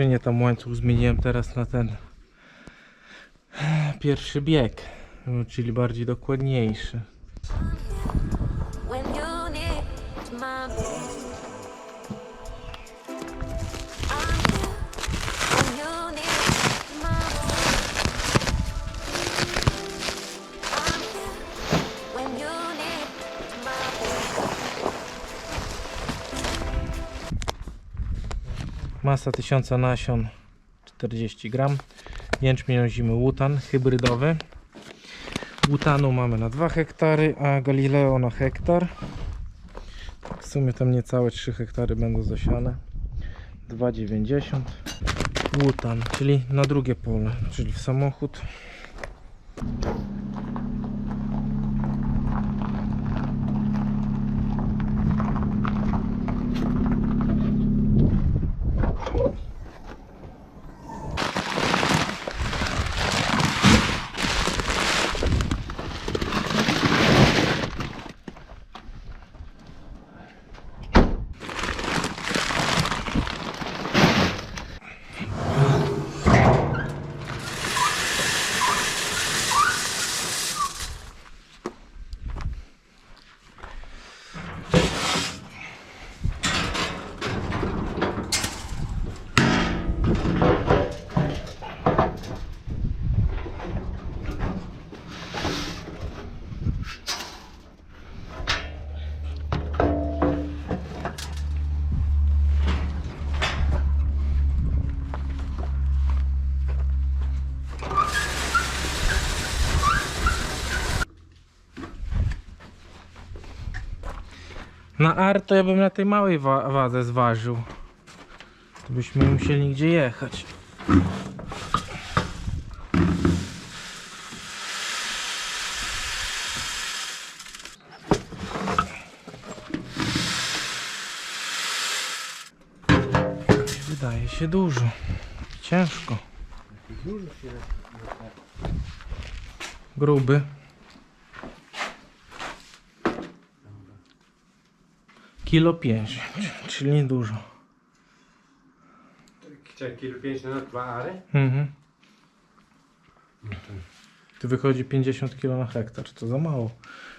skrzynię, tam łańcuch zmieniłem teraz na ten pierwszy bieg, czyli bardziej dokładniejszy. Masa 1000 nasion 40 gram. Jęczmień ozimy łutan hybrydowy. Łutanu mamy na 2 hektary, a Galileo na hektar. W sumie tam niecałe 3 hektary będą zasiane. 2,90 Łutan, czyli na drugie pole, czyli w samochód. Na ar to ja bym na tej małej wa wadze zważył. To byśmy musieli nigdzie jechać. Wydaje się dużo. Ciężko. Gruby. Kilo 5, czyli niedużo. Czekaj, kilo 5 na dwa ary? Mhm. Tu wychodzi 50 kg na hektar, to za mało.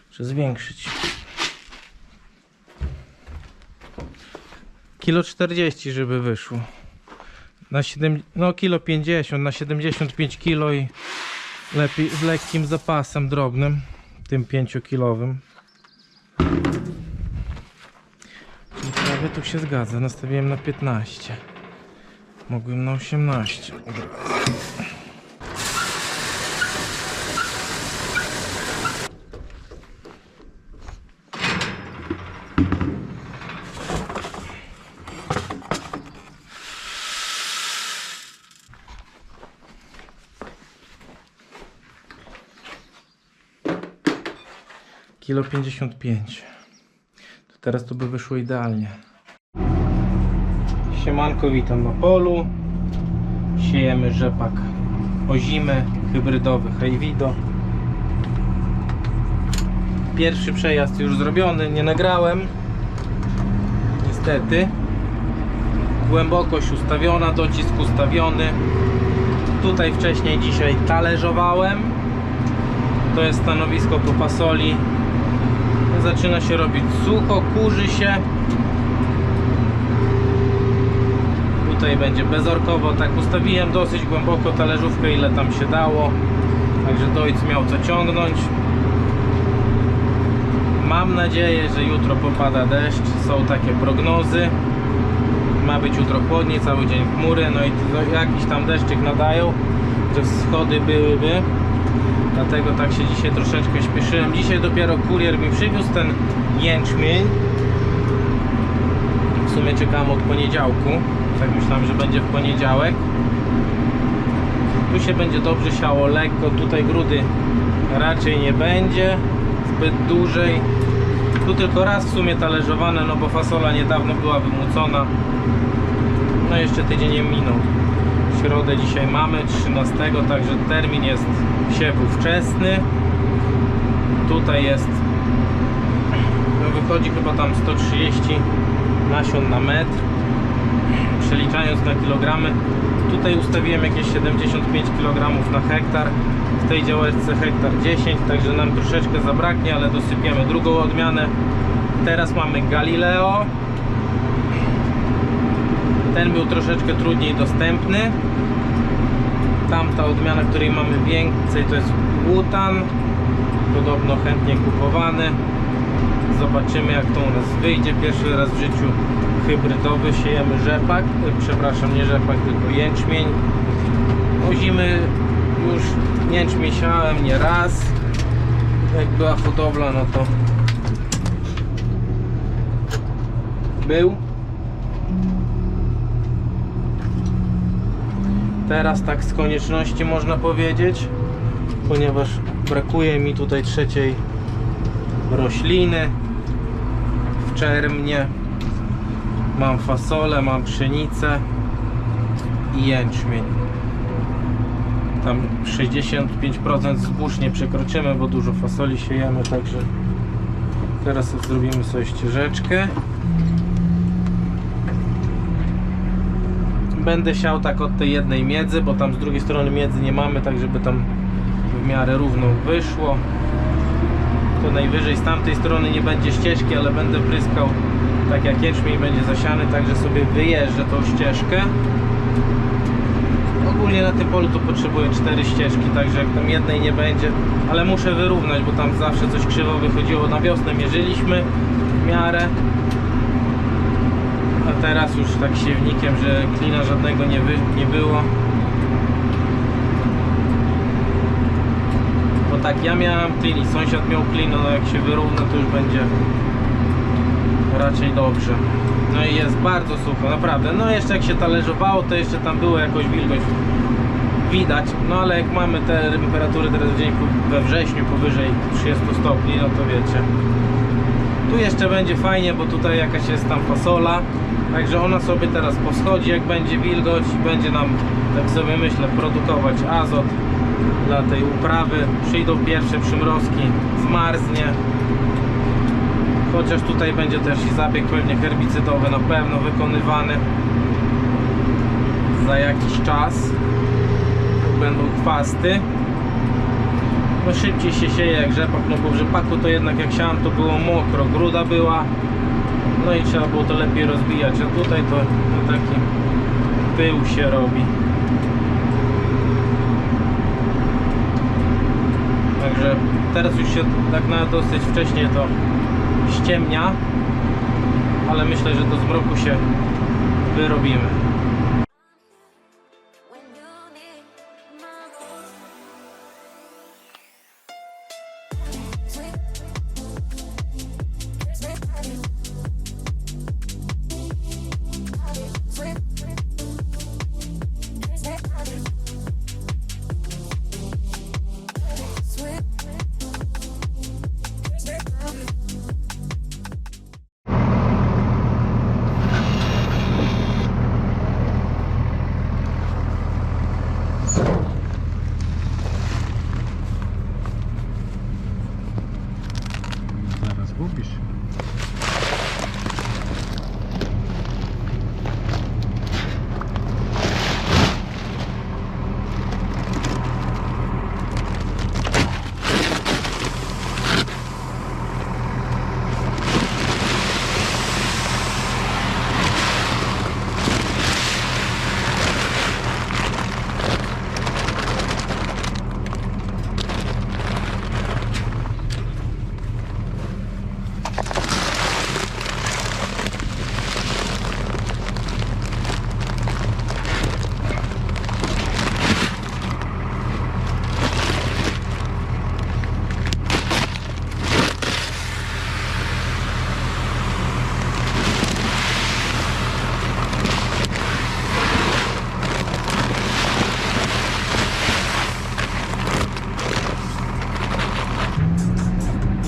Trzeba zwiększyć. Kilo 40, żeby wyszło. Na 7, no kilo 50, na 75 kg i lepiej z lekkim zapasem drobnym, tym 5-kilowym. Czyli tu się zgadza. Nastawiłem na 15. Mogłem na 18. Kilo 55. To teraz to by wyszło idealnie. Siemanko, witam na polu. Siejemy rzepak ozimy hybrydowy Hejwido. Pierwszy przejazd już zrobiony, nie nagrałem. Niestety. Głębokość ustawiona, docisk ustawiony. Tutaj wcześniej dzisiaj talerzowałem. To jest stanowisko po pasoli. Zaczyna się robić sucho, kurzy się. Tutaj będzie bezorkowo, tak ustawiłem dosyć głęboko talerzówkę ile tam się dało. Także dojc miał co ciągnąć. Mam nadzieję, że jutro popada deszcz. Są takie prognozy. Ma być jutro chłodniej, cały dzień chmury. No i jakiś tam deszczyk nadają, że wschody byłyby. Dlatego tak się dzisiaj troszeczkę śpieszyłem. Dzisiaj dopiero kurier mi przywiózł ten jęczmień. W sumie czekałem od poniedziałku. Tak myślałem, że będzie w poniedziałek. Tu się będzie dobrze siało lekko. Tutaj grudy raczej nie będzie zbyt dłużej. Tu tylko raz w sumie talerzowane, no bo fasola niedawno była wymucona. No jeszcze tydzień nie minął. Środę dzisiaj mamy, 13, także termin jest siewu wczesny. Tutaj jest, no wychodzi chyba tam 130 nasion na metr. Przeliczając na kilogramy. Tutaj ustawiłem jakieś 75 kg na hektar. W tej działeczce hektar 10, także nam troszeczkę zabraknie, ale dosypiemy drugą odmianę. Teraz mamy Galileo. Ten był troszeczkę trudniej dostępny. Tamta odmiana, której mamy więcej, to jest Butan. Podobno chętnie kupowany. Zobaczymy jak to u nas wyjdzie. Pierwszy raz w życiu hybrydowy siejemy rzepak. Przepraszam, nie rzepak, tylko jęczmień. Ozimy już jęczmień siałem nie raz. Jak była hodowla, no to był. Teraz tak z konieczności można powiedzieć, ponieważ brakuje mi tutaj trzeciej rośliny. W czermnie mam fasolę, mam pszenicę i jęczmień. Tam 65% zbóż nie przekroczymy, bo dużo fasoli siejemy, także teraz zrobimy sobie ścieżeczkę. Będę siał tak od tej jednej miedzy, bo tam z drugiej strony miedzy nie mamy, tak żeby tam w miarę równo wyszło. To najwyżej z tamtej strony nie będzie ścieżki, ale będę pryskał tak jak jęczmień będzie zasiany, także sobie wyjeżdżę tą ścieżkę. Ogólnie na tym polu to potrzebuję cztery ścieżki, także jak tam jednej nie będzie, ale muszę wyrównać, bo tam zawsze coś krzywo wychodziło. Na wiosnę mierzyliśmy w miarę, a teraz już tak siewnikiem, że klina żadnego nie, wy, nie było. Bo tak ja miałem klin i sąsiad miał klin, no jak się wyrówna to już będzie raczej dobrze. No i jest bardzo sucho, naprawdę. No jeszcze jak się talerzowało, to jeszcze tam było jakoś wilgoć widać. No ale jak mamy te temperatury teraz w dzień we wrześniu powyżej 30 stopni, no to wiecie. Tu jeszcze będzie fajnie, bo tutaj jakaś jest tam fasola. Także ona sobie teraz poschodzi, jak będzie wilgoć, będzie nam, tak sobie myślę, produkować azot dla tej uprawy. Przyjdą pierwsze przymrozki, zmarznie. Chociaż tutaj będzie też i zabieg pewnie herbicydowy na pewno wykonywany za jakiś czas. Będą chwasty. No szybciej się sieje jak rzepak, no bo w rzepaku to jednak jak siałem to było mokro, gruda była. No i trzeba było to lepiej rozbijać, a tutaj to no, taki pył się robi. Także teraz już się tak na dosyć wcześnie to ściemnia, ale myślę, że do zmroku się wyrobimy.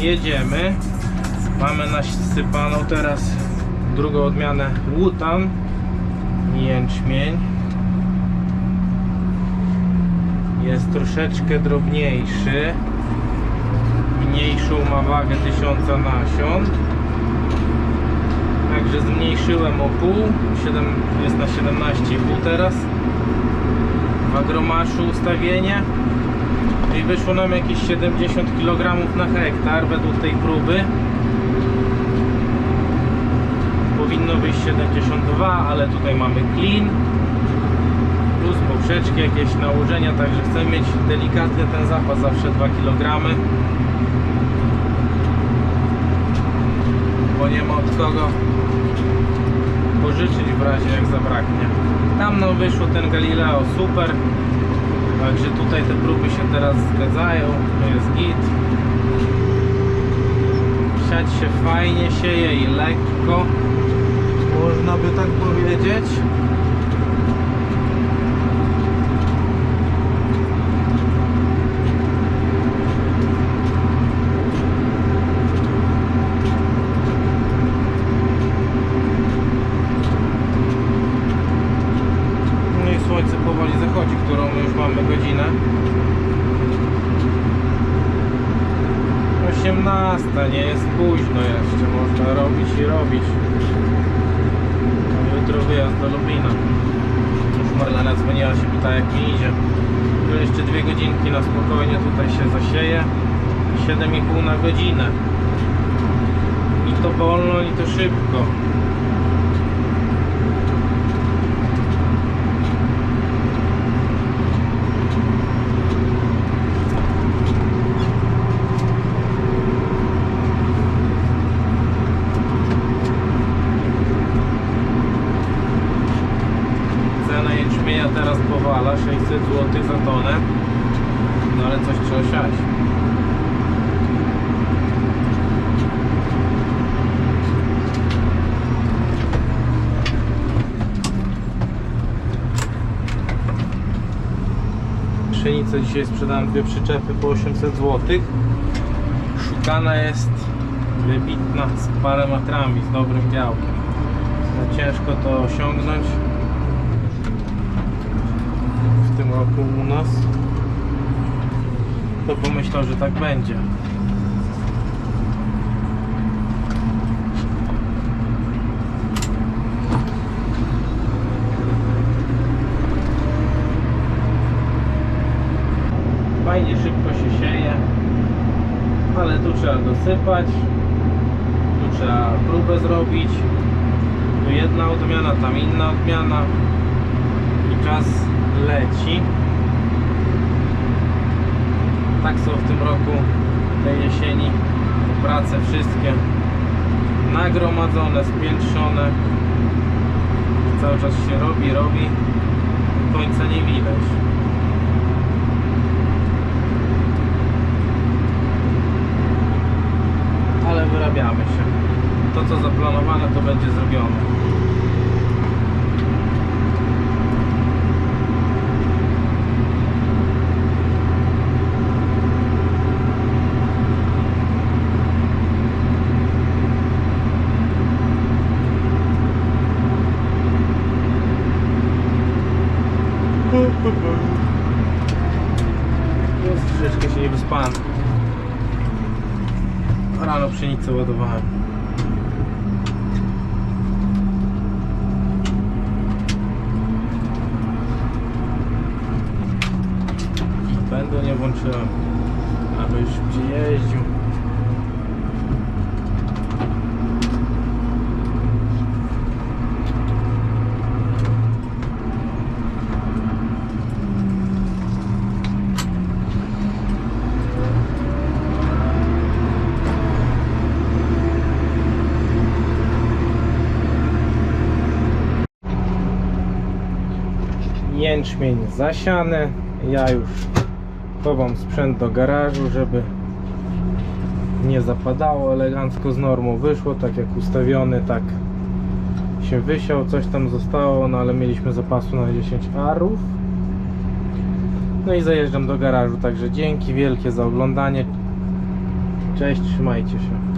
Jedziemy. Mamy nasypaną teraz drugą odmianę łutan, jęczmień. Jest troszeczkę drobniejszy. Mniejszą ma wagę 1000 nasion. Także zmniejszyłem o pół, 7, jest na 17,5 teraz w agromaszu ustawienie i wyszło nam jakieś 70 kg na hektar według tej próby. Powinno wyjść 72, ale tutaj mamy clean plus poprzeczki, jakieś nałożenia, także chcę mieć delikatny ten zapas, zawsze 2 kg bo nie ma od kogo pożyczyć w razie jak zabraknie. Tam no wyszło ten Galileo super, także tutaj te próby się teraz zgadzają, to jest git. Siać się fajnie sieje i lekko, można by tak powiedzieć. Mamy godzinę. 18, nie jest późno jeszcze, można robić i robić. Jutro wyjazd do Lublina. Już Marlena dzwoniła się, pyta jak mi idzie. Tu jeszcze dwie godzinki na spokojnie tutaj się zasieje. 7,5 na godzinę. I to wolno, i to szybko. Cena jęczmienia teraz powala 600 zł za tonę. No ale coś trzeba siać. Pszenicę dzisiaj sprzedałem dwie przyczepy po 800 zł. Szukana jest wybitna z parametrami, z dobrym białkiem. No, ciężko to osiągnąć w tym roku u nas, to pomyślał, że tak będzie. Fajnie szybko się sieje, ale tu trzeba dosypać, tu trzeba próbę zrobić, tu jedna odmiana, tam inna odmiana i czas leci. Tak są w tym roku, tej jesieni, prace wszystkie nagromadzone, spiętrzone. Cały czas się robi, robi, końca nie widać. Wyrabiamy się. To co zaplanowane to będzie zrobione. Jest troszeczkę się nie wyspałem. Rano pszenicę ładowałem. Będę nie włączyłem, aby już szybciej jeździł. Jęczmień zasiany. Ja już chowam sprzęt do garażu, żeby nie zapadało. Elegancko z normą wyszło, tak jak ustawiony, tak się wysiał. Coś tam zostało, no ale mieliśmy zapasu na 10 arów. No i zajeżdżam do garażu, także dzięki wielkie za oglądanie. Cześć, trzymajcie się.